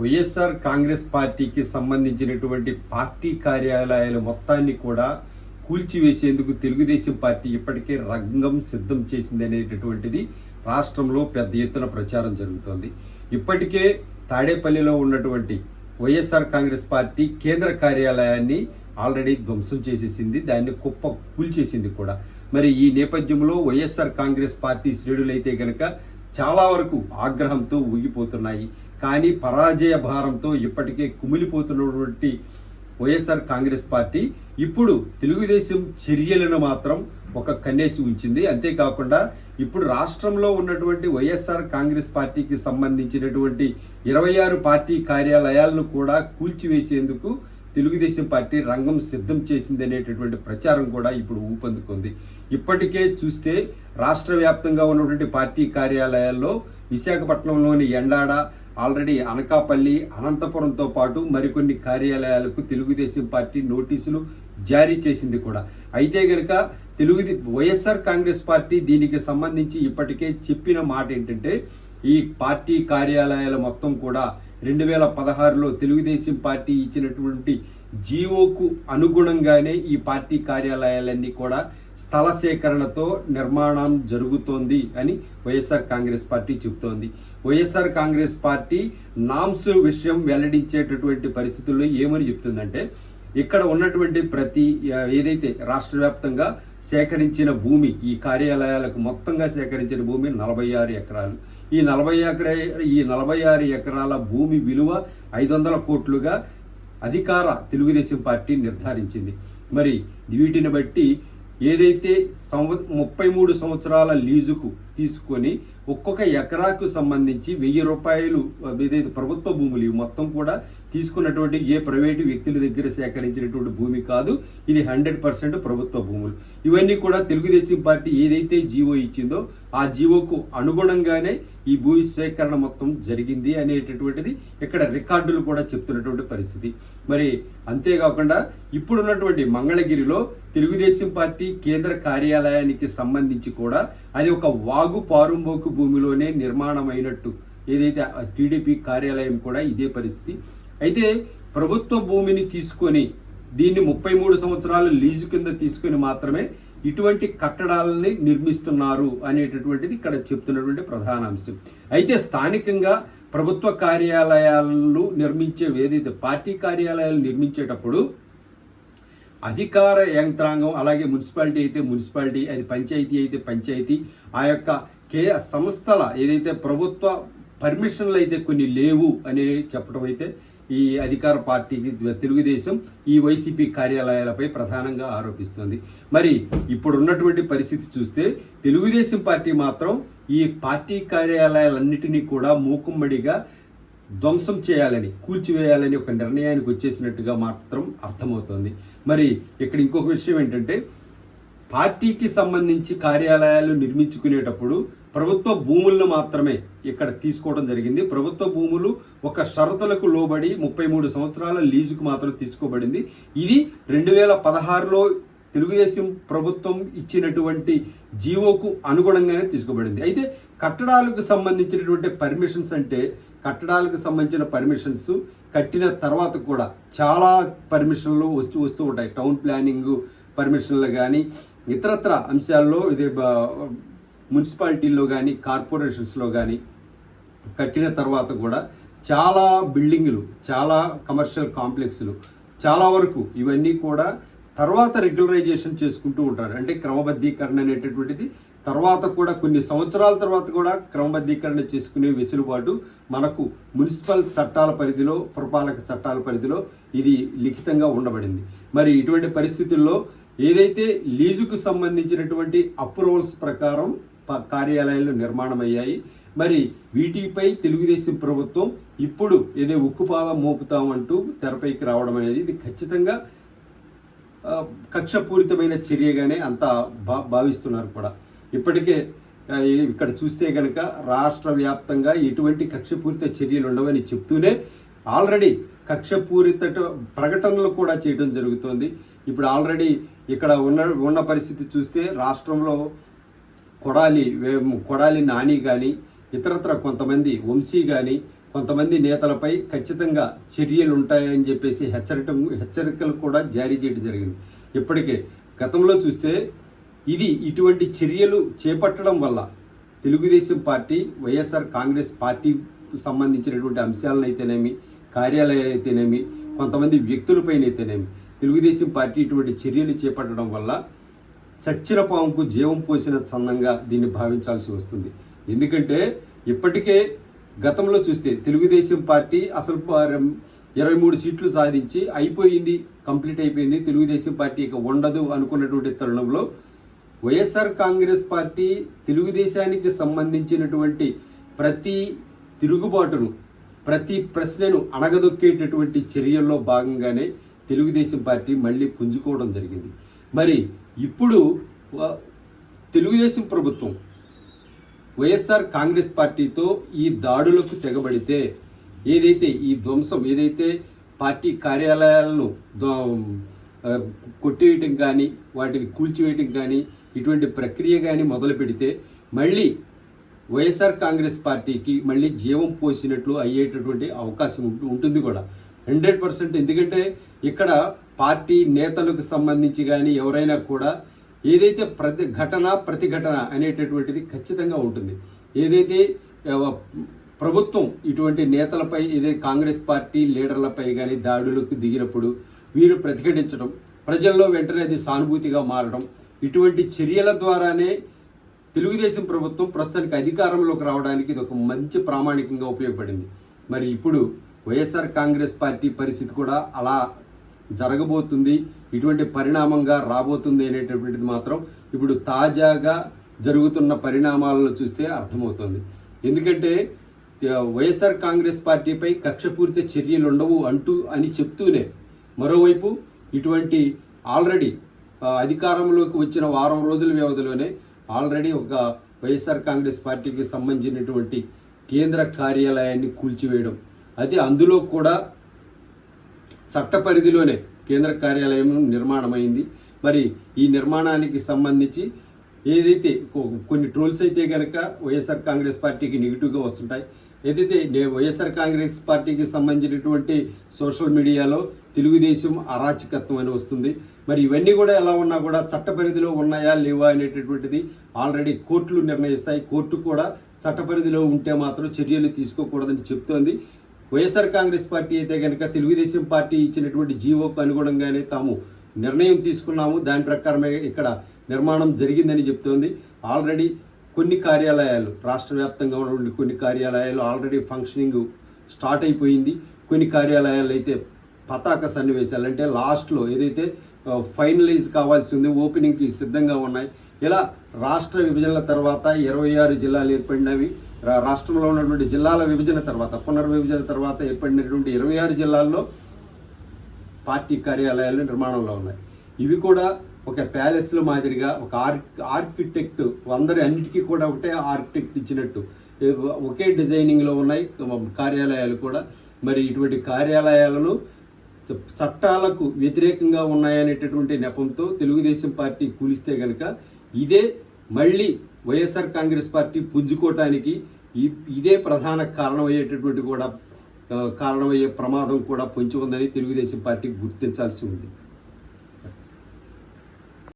వైఎస్ఆర్ కాంగ్రెస్ పార్టీకి సంబంధించినటువంటి పార్టీ కార్యాలయాలు మొత్తాన్ని కూడా కూల్చివేసేందుకు తెలుగుదేశం పార్టీ ఇప్పటికే రంగం సిద్ధం చేసింది అనేటటువంటిది రాష్ట్రంలో పెద్ద ఎత్తున ప్రచారం జరుగుతోంది. ఇప్పటికే తాడేపల్లిలో ఉన్నటువంటి వైఎస్ఆర్ కాంగ్రెస్ పార్టీ కేంద్ర కార్యాలయాన్ని ఆల్రెడీ ధ్వంసం చేసేసింది. దాన్ని కుప్ప కూల్చేసింది కూడా. మరి ఈ నేపథ్యంలో వైఎస్ఆర్ కాంగ్రెస్ పార్టీ శ్రేణులైతే కనుక చాలా వరకు ఆగ్రహంతో ఊగిపోతున్నాయి. కానీ పరాజయ భారంతో ఇప్పటికే కుమిలిపోతున్నటువంటి వైఎస్ఆర్ కాంగ్రెస్ పార్టీ ఇప్పుడు తెలుగుదేశం చర్యలను మాత్రం ఒక కన్నేసి ఉంచింది. అంతేకాకుండా ఇప్పుడు రాష్ట్రంలో ఉన్నటువంటి వైఎస్ఆర్ కాంగ్రెస్ పార్టీకి సంబంధించినటువంటి ఇరవై ఆరు పార్టీ కార్యాలయాలను కూడా కూల్చివేసేందుకు తెలుగుదేశం పార్టీ రంగం సిద్ధం చేసింది అనేటటువంటి ప్రచారం కూడా ఇప్పుడు ఊపందుకుంది. ఇప్పటికే చూస్తే రాష్ట్ర వ్యాప్తంగా ఉన్నటువంటి పార్టీ కార్యాలయాల్లో విశాఖపట్నంలోని ఎండాడ ఆల్రెడీ అనకాపల్లి అనంతపురంతో పాటు మరికొన్ని కార్యాలయాలకు తెలుగుదేశం పార్టీ నోటీసులు జారీ చేసింది కూడా. అయితే గనుక తెలుగు వైఎస్ఆర్ కాంగ్రెస్ పార్టీ దీనికి సంబంధించి ఇప్పటికే చెప్పిన మాట ఏంటంటే ఈ పార్టీ కార్యాలయాలు మొత్తం కూడా రెండు వేల పదహారులో తెలుగుదేశం పార్టీ ఇచ్చినటువంటి జీవోకు అనుగుణంగానే ఈ పార్టీ కార్యాలయాలన్నీ కూడా స్థల సేకరణతో నిర్మాణం జరుగుతోంది అని వైఎస్ఆర్ కాంగ్రెస్ పార్టీ చెబుతోంది. వైఎస్ఆర్ కాంగ్రెస్ పార్టీ నామ్స్ విషయం వెల్లడించేటటువంటి పరిస్థితుల్లో ఏమని చెప్తుందంటే ఇక్కడ ఉన్నటువంటి ప్రతి ఏదైతే రాష్ట్ర వ్యాప్తంగా సేకరించిన భూమి ఈ కార్యాలయాలకు మొత్తంగా సేకరించిన భూమి నలభై ఆరు ఎకరాలు. ఈ నలభై ఎకర ఈ నలభై ఆరు ఎకరాల భూమి విలువ ఐదు వందల కోట్లుగా అధికార తెలుగుదేశం పార్టీ నిర్ధారించింది. మరి వీటిని బట్టి ఏదైతే సంవ ముప్పై మూడు సంవత్సరాల లీజుకు తీసుకొని ఒక్కొక్క ఎకరాకు సంబంధించి వెయ్యి రూపాయలు ఏదైతే ప్రభుత్వ భూములు ఇవి మొత్తం కూడా తీసుకున్నటువంటి ఏ ప్రైవేటు వ్యక్తుల దగ్గర సేకరించినటువంటి భూమి కాదు ఇది హండ్రెడ్ పర్సెంట్ ప్రభుత్వ భూములు. ఇవన్నీ కూడా తెలుగుదేశం పార్టీ ఏదైతే జీవో ఇచ్చిందో ఆ జీవోకు అనుగుణంగానే ఈ భూమి సేకరణ మొత్తం జరిగింది అనేటటువంటిది ఇక్కడ రికార్డులు కూడా చెప్తున్నటువంటి పరిస్థితి. మరి అంతేకాకుండా ఇప్పుడున్నటువంటి మంగళగిరిలో తెలుగుదేశం పార్టీ కేంద్ర కార్యాలయానికి సంబంధించి కూడా అది ఒక వా సాగు పారుంబోకు భూమిలోనే నిర్మాణమైనట్టు ఏదైతే టీడీపీ కార్యాలయం కూడా ఇదే పరిస్థితి. అయితే ప్రభుత్వ భూమిని తీసుకొని దీన్ని ముప్పై మూడు సంవత్సరాలు లీజు కింద తీసుకొని మాత్రమే ఇటువంటి కట్టడాలని నిర్మిస్తున్నారు అనేటటువంటిది ఇక్కడ చెప్తున్నటువంటి ప్రధాన అంశం అయితే స్థానికంగా ప్రభుత్వ కార్యాలయాలు నిర్మించే ఏదైతే పార్టీ కార్యాలయాలు నిర్మించేటప్పుడు అధికార యంత్రాంగం అలాగే మున్సిపాలిటీ అయితే మున్సిపాలిటీ అది పంచాయతీ అయితే పంచాయతీ ఆ యొక్క కే సంస్థల ఏదైతే ప్రభుత్వ పర్మిషన్లు అయితే కొన్ని లేవు అని చెప్పడం అయితే ఈ అధికార పార్టీకి తెలుగుదేశం ఈ వైసీపీ కార్యాలయాలపై ప్రధానంగా ఆరోపిస్తుంది. మరి ఇప్పుడు ఉన్నటువంటి పరిస్థితి చూస్తే తెలుగుదేశం పార్టీ మాత్రం ఈ పార్టీ కార్యాలయాలన్నిటినీ కూడా మూకుమ్మడిగా ధ్వంసం చేయాలని కూల్చివేయాలని ఒక నిర్ణయానికి వచ్చేసినట్టుగా మాత్రం అర్థమవుతోంది. మరి ఇక్కడ ఇంకొక విషయం ఏంటంటే పార్టీకి సంబంధించి కార్యాలయాలు నిర్మించుకునేటప్పుడు ప్రభుత్వ భూములను మాత్రమే ఇక్కడ తీసుకోవడం జరిగింది. ప్రభుత్వ భూములు ఒక షరతులకు లోబడి ముప్పై మూడు సంవత్సరాల లీజుకు మాత్రం తీసుకోబడింది. ఇది రెండు వేల పదహారులో తెలుగుదేశం ప్రభుత్వం ఇచ్చినటువంటి జీవోకు అనుగుణంగానే తీసుకోబడింది. అయితే కట్టడాలకు సంబంధించినటువంటి పర్మిషన్స్ అంటే కట్టడాలకు సంబంధించిన పర్మిషన్స్ కట్టిన తర్వాత కూడా చాలా పర్మిషన్లు వస్తూ వస్తూ ఉంటాయి. టౌన్ ప్లానింగ్ పర్మిషన్లు కానీ ఇతరత్ర అంశాల్లో ఇది మున్సిపాలిటీల్లో కానీ కార్పొరేషన్స్లో కానీ కట్టిన తర్వాత కూడా చాలా బిల్డింగులు చాలా కమర్షియల్ కాంప్లెక్స్లు చాలా వరకు ఇవన్నీ కూడా తర్వాత రెగ్యులరైజేషన్ చేసుకుంటూ ఉంటారు. అంటే క్రమబద్ధీకరణ అనేటటువంటిది. తర్వాత కూడా కొన్ని సంవత్సరాల తర్వాత కూడా క్రమబద్ధీకరణ చేసుకునే వెసులుబాటు మనకు మున్సిపల్ చట్టాల పరిధిలో పురపాలక చట్టాల పరిధిలో ఇది లిఖితంగా ఉండబడింది. మరి ఇటువంటి పరిస్థితుల్లో ఏదైతే లీజుకు సంబంధించినటువంటి అప్రూవల్స్ ప్రకారం కార్యాలయాలు నిర్మాణం అయ్యాయి మరి వీటిపై తెలుగుదేశం ప్రభుత్వం ఇప్పుడు ఏదో ఉక్కుపాదం మోపుతామంటూ తెరపైకి రావడం అనేది ఇది ఖచ్చితంగా కక్షపూరితమైన చర్యగానే అంతా భా భావిస్తున్నారు కూడా. ఇప్పటికే ఇక్కడ చూస్తే కనుక రాష్ట్ర వ్యాప్తంగా ఎటువంటి కక్షపూరిత చర్యలు ఉండవని చెప్తూనే ఆల్రెడీ కక్షపూరిత ప్రకటనలు కూడా చేయడం జరుగుతోంది. ఇప్పుడు ఆల్రెడీ ఇక్కడ ఉన్న ఉన్న పరిస్థితి చూస్తే రాష్ట్రంలో కొడాలి వే- కొడాలి నాని కానీ ఇతరత్ర కొంతమంది వంశీ కానీ కొంతమంది నేతలపై ఖచ్చితంగా చర్యలు ఉంటాయని చెప్పేసి హెచ్చరికం హెచ్చరికలు కూడా జారీ చేయడం జరిగింది. ఇప్పటికే గతంలో చూస్తే ఇది ఇటువంటి చర్యలు చేపట్టడం వల్ల Telugu Desam party YSR Congress party సంబంధించినటువంటి అంశాలను అయితేనేమి కార్యాలయాలు అయితేనేమి కొంతమంది వ్యక్తులపైన అయితేనేమి తెలుగుదేశం పార్టీ ఇటువంటి చర్యలు చేపట్టడం వల్ల చచ్చిన పాముకు జీవం పోసిన చందంగా దీన్ని భావించాల్సి వస్తుంది. ఎందుకంటే ఇప్పటికే గతంలో చూస్తే తెలుగుదేశం పార్టీ అసలు ఇరవై మూడు సీట్లు సాధించి అయిపోయింది కంప్లీట్ అయిపోయింది. తెలుగుదేశం పార్టీ ఇక ఉండదు అనుకున్నటువంటి తరుణంలో వైఎస్ఆర్ కాంగ్రెస్ పార్టీ తెలుగుదేశానికి సంబంధించినటువంటి ప్రతి తిరుగుబాటును ప్రతి ప్రశ్నను అణగదొక్కేటటువంటి చర్యల్లో భాగంగానే తెలుగుదేశం పార్టీ మళ్ళీ పుంజుకోవడం జరిగింది. మరి ఇప్పుడు తెలుగుదేశం ప్రభుత్వం వైఎస్ఆర్ కాంగ్రెస్ పార్టీతో ఈ దాడులకు తెగబడితే ఏదైతే ఈ ధ్వంసం ఏదైతే పార్టీ కార్యాలయాలను ధ్వ- కొట్టేయటం కానీ వాటిని కూల్చివేయటం కానీ ఇటువంటి ప్రక్రియ కానీ మొదలు పెడితే మళ్ళీ వైఎస్ఆర్ కాంగ్రెస్ పార్టీకి మళ్ళీ జీవం పోసినట్లు అయ్యేటటువంటి అవకాశం ఉంటుంది కూడా. Hundred percent. ఎందుకంటే ఇక్కడ పార్టీ నేతలకు సంబంధించి కానీ ఎవరైనా కూడా ఏదైతే ప్రతి ఘటన ప్రతిఘటన అనేటటువంటిది ఖచ్చితంగా ఉంటుంది. ఏదైతే ప్రభుత్వం ఇటువంటి నేతలపై ఏదైతే కాంగ్రెస్ పార్టీ లీడర్లపై కానీ దాడులకు దిగినప్పుడు వీరు ప్రతిఘటించడం ప్రజల్లో వెంటనే అది సానుభూతిగా మారడం ఇటువంటి చర్యల ద్వారానే తెలుగుదేశం ప్రభుత్వం ప్రస్తుతానికి అధికారంలోకి రావడానికి ఇది ఒక మంచి ప్రామాణికంగా ఉపయోగపడింది. మరి ఇప్పుడు వైఎస్ఆర్ కాంగ్రెస్ పార్టీ పరిస్థితి కూడా అలా జరగబోతుంది ఇటువంటి పరిణామంగా రాబోతుంది అనేటటువంటిది మాత్రం ఇప్పుడు తాజాగా జరుగుతున్న పరిణామాలను చూస్తే అర్థమవుతుంది. ఎందుకంటే వైఎస్ఆర్ కాంగ్రెస్ పార్టీపై కక్షపూరిత చర్యలు ఉండవు అంటూ అని చెప్తూనే మరోవైపు ఇటువంటి ఆల్రెడీ అధికారంలోకి వచ్చిన వారం రోజుల వ్యవధిలోనే ఆల్రెడీ ఒక వైఎస్ఆర్ కాంగ్రెస్ పార్టీకి సంబంధించినటువంటి కేంద్ర కార్యాలయాన్ని కూల్చివేయడం. అది అందులో కూడా చట్ట పరిధిలోనే కేంద్ర కార్యాలయం నిర్మాణమైంది. మరి ఈ నిర్మాణానికి సంబంధించి ఏదైతే కొన్ని ట్రోల్స్ అయితే కనుక వైఎస్ఆర్ కాంగ్రెస్ పార్టీకి నెగిటివ్గా వస్తుంటాయి. ఏదైతే నే- వైఎస్ఆర్ కాంగ్రెస్ పార్టీకి సంబంధించినటువంటి సోషల్ మీడియాలో తెలుగుదేశం అరాచకత్వం అని వస్తుంది. మరి ఇవన్నీ కూడా ఎలా ఉన్నా కూడా చట్ట పరిధిలో ఉన్నాయా లేవా అనేటటువంటిది ఆల్రెడీ కోర్టులు నిర్ణయిస్తాయి. కోర్టు కూడా చట్ట పరిధిలో ఉంటే మాత్రం చర్యలు తీసుకోకూడదని చెప్తోంది. వైఎస్ఆర్ కాంగ్రెస్ పార్టీ అయితే కనుక తెలుగుదేశం పార్టీ ఇచ్చినటువంటి జీవోకు అనుగుణంగానే తాము నిర్ణయం తీసుకున్నాము. దాని ప్రకారమే ఇక్కడ నిర్మాణం జరిగిందని చెప్తోంది. ఆల్రెడీ కొన్ని కార్యాలయాలు రాష్ట్ర వ్యాప్తంగా ఉన్నటువంటి కొన్ని కార్యాలయాలు ఆల్రెడీ ఫంక్షనింగ్ స్టార్ట్ అయిపోయింది. కొన్ని కార్యాలయాలు అయితే పతాక సన్నివేశాలు అంటే లాస్ట్లో ఏదైతే ఫైనలైజ్ కావాల్సి ఉంది ఓపెనింగ్కి సిద్ధంగా ఉన్నాయి. ఇలా రాష్ట్ర విభజనల తర్వాత ఇరవై ఆరు జిల్లాలు ఏర్పడినవి. రాష్ట్రంలో ఉన్నటువంటి జిల్లాల విభజన తర్వాత పునర్విభజన తర్వాత ఏర్పడినటువంటి ఇరవై ఆరు జిల్లాల్లో పార్టీ కార్యాలయాలు నిర్మాణంలో ఉన్నాయి. ఇవి కూడా ఒక ప్యాలెస్లో మాదిరిగా ఒక ఆర్ ఆర్కిటెక్ట్ అందరి అన్నిటికీ కూడా ఒకటే ఆర్కిటెక్ట్ ఇచ్చినట్టు. ఒకే డిజైనింగ్లో ఉన్నాయి కార్యాలయాలు కూడా. మరి ఇటువంటి కార్యాలయాలను చట్టాలకు వ్యతిరేకంగా ఉన్నాయనేటటువంటి నెపంతో తెలుగుదేశం పార్టీ కూలిస్తే కనుక ఇదే మళ్ళీ వైఎస్ఆర్ కాంగ్రెస్ పార్టీ పుంజుకోవటానికి ఈ- ఇదే ప్రధాన కారణమయ్యేటటువంటి కూడా కారణమయ్యే ప్రమాదం కూడా పొంచి ఉందని తెలుగుదేశం పార్టీ గుర్తించాల్సి ఉంది.